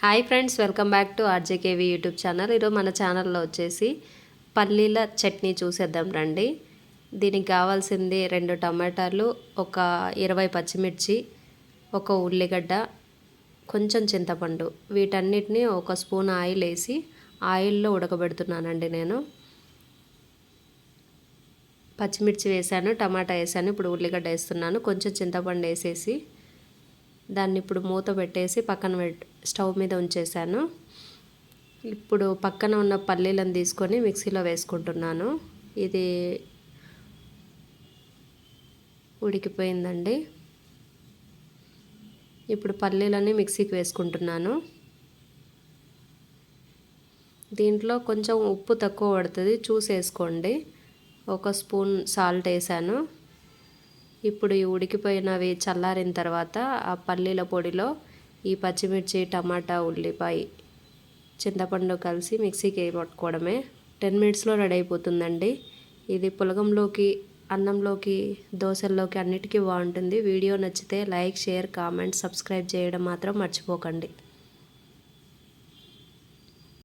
Hi friends welcome back to RJKV YouTube channel. ఈరోజు మన ఛానల్లో వచ్చేసి పల్లీల చట్నీ చూసేద్దాం రండి. దీనికి కావాల్సింది రెండు టమాటాలు ఒక ఇరవై పచ్చిమిర్చి ఒక ఉల్లిగడ్డ కొంచెం చింతపండు. వీటన్నిటిని ఒక స్పూన్ ఆయిల్ వేసి ఆయిల్లో ఉడకబెడుతున్నానండి నేను. పచ్చిమిర్చి వేసాను టమాటా వేసాను ఇప్పుడు ఉల్లిగడ్డ వేస్తున్నాను. కొంచెం చింతపండు వేసేసి దాన్ని ఇప్పుడు మూత పెట్టేసి పక్కన పెట్ స్టవ్ మీద ఉంచేసాను ఇప్పుడు పక్కన ఉన్న పల్లీలను తీసుకొని మిక్సీలో వేసుకుంటున్నాను. ఇది ఉడికిపోయిందండి. ఇప్పుడు పల్లీలని మిక్సీకి వేసుకుంటున్నాను. దీంట్లో కొంచెం ఉప్పు తక్కువ పడుతుంది. చూసి వేసుకోండి ఒక స్పూన్ సాల్ట్ వేసాను. ఇప్పుడు ఈ ఉడికిపోయినవి చల్లారిన తర్వాత ఆ పల్లీల పొడిలో ఈ పచ్చిమిర్చి టమాటా ఉల్లిపాయ చింతపండు కలిసి మిక్సీకి పట్టుకోవడమే. టెన్ మినిట్స్లో రెడీ అయిపోతుందండి. ఇది పులగంలోకి అన్నంలోకి దోశల్లోకి అన్నిటికీ బాగుంటుంది. వీడియో నచ్చితే లైక్ షేర్ కామెంట్ సబ్స్క్రైబ్ చేయడం మాత్రం మర్చిపోకండి.